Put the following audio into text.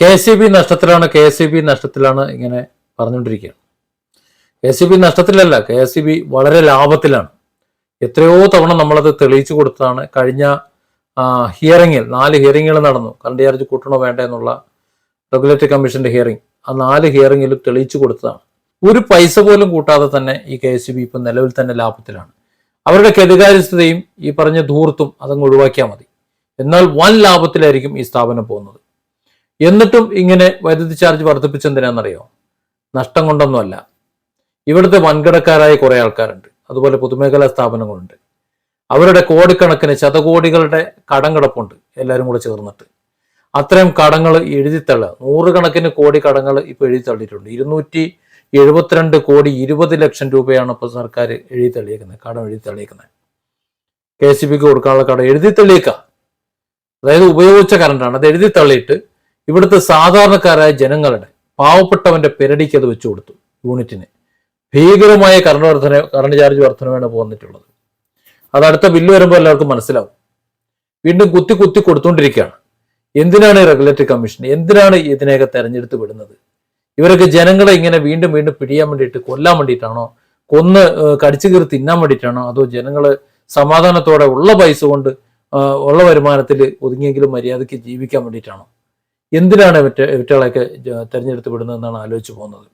K C B നഷ്ടത്തിലാണ് K C B നഷ്ടത്തിലാണ് ഇങ്ങനെ പറഞ്ഞുകൊണ്ടിരിക്കുകയാണ്. കെ സി ബി നഷ്ടത്തിലല്ല കെ സി ബി വളരെ ലാഭത്തിലാണ്. എത്രയോ തവണ നമ്മളത് തെളിയിച്ചു കൊടുത്തതാണ്. കഴിഞ്ഞ ഹിയറിങ്ങിൽ നാല് ഹിയറിങ്ങുകൾ നടന്നു. കറണ്ട് ചാർജ് കൂട്ടണോ വേണ്ട എന്നുള്ള റെഗുലേറ്ററി കമ്മീഷന്റെ ഹിയറിംഗ് ആ നാല് ഹിയറിങ്ങിലും തെളിയിച്ചു കൊടുത്തതാണ്. ഒരു പൈസ പോലും കൂട്ടാതെ തന്നെ ഈ കെ എസ് ബി ഇപ്പം നിലവിൽ തന്നെ ലാഭത്തിലാണ്. അവരുടെ കെടുകാര്യസ്ഥതയും ഈ പറഞ്ഞ ധൂർത്തും അതങ്ങ് ഒഴിവാക്കിയാൽ മതി. എന്നാൽ വൻ ലാഭത്തിലായിരിക്കും ഈ സ്ഥാപനം പോകുന്നത്. എന്നിട്ടും ഇങ്ങനെ വൈദ്യുതി ചാർജ് വർദ്ധിപ്പിച്ചെന്തിനാണെന്നറിയോ നഷ്ടം കൊണ്ടൊന്നുമല്ല. ഇവിടുത്തെ വൻകിടക്കാരായ കുറെ ആൾക്കാരുണ്ട്. അതുപോലെ പൊതുമേഖലാ സ്ഥാപനങ്ങളുണ്ട്. അവരുടെ കോടിക്കണക്കിന് ശതകോടികളുടെ കടം കിടപ്പുണ്ട് എല്ലാവരും കൂടെ ചേർന്നിട്ട്. അത്രയും കടങ്ങൾ എഴുതിത്തള്ളുക നൂറുകണക്കിന് കോടി കടങ്ങൾ ഇപ്പോൾ എഴുതിത്തള്ളിയിട്ടുണ്ട്. ഇരുന്നൂറ്റി എഴുപത്തിരണ്ട് കോടി ഇരുപത് ലക്ഷം രൂപയാണ് ഇപ്പോൾ സർക്കാർ എഴുതി തള്ളിയേക്കുന്നത് കടം എഴുതി തള്ളിയേക്കുന്നത് കെ സി ബിക്ക് കൊടുക്കാനുള്ള കടം എഴുതി തള്ളിയേക്കുക അതായത് ഉപയോഗിച്ച കറണ്ടാണ്. അത് എഴുതി തള്ളിയിട്ട് ഇവിടുത്തെ സാധാരണക്കാരായ ജനങ്ങളുടെ പാവപ്പെട്ടവന്റെ പെരടിക്ക് അത് വെച്ചു കൊടുത്തു യൂണിറ്റിന്. ഭീകരമായ കറണ്ട് വർധന കറണ്ട് ചാർജ് വർധനമാണ് പോന്നിട്ടുള്ളത് അത് അടുത്ത ബില്ല് വരുമ്പോൾ എല്ലാവർക്കും മനസ്സിലാവും. വീണ്ടും കുത്തി കുത്തി കൊടുത്തുകൊണ്ടിരിക്കുകയാണ്. എന്തിനാണ് റെഗുലേറ്ററി കമ്മീഷൻ എന്തിനാണ് ഇതിനെയൊക്കെ തെരഞ്ഞെടുത്ത് വിടുന്നത്? ഇവരൊക്കെ ജനങ്ങളെ ഇങ്ങനെ വീണ്ടും വീണ്ടും പിടിയാൻ വേണ്ടിയിട്ട് കൊല്ലാൻ വേണ്ടിയിട്ടാണോ? കൊന്ന് കടിച്ചു കീറി തിന്നാൻ വേണ്ടിയിട്ടാണോ? അതോ ജനങ്ങൾ സമാധാനത്തോടെ ഉള്ള പൈസ കൊണ്ട് ഉള്ള വരുമാനത്തിൽ ഒതുങ്ങിയെങ്കിലും മര്യാദയ്ക്ക് ജീവിക്കാൻ വേണ്ടിയിട്ടാണോ? എന്തിനാണ് ഇവറ്റ ഇവറ്റകളെയൊക്കെ തിരഞ്ഞെടുത്ത് തെരഞ്ഞെടുത്ത് വിടുന്നതെന്നാണ് ആലോചിച്ച് പോകുന്നത്?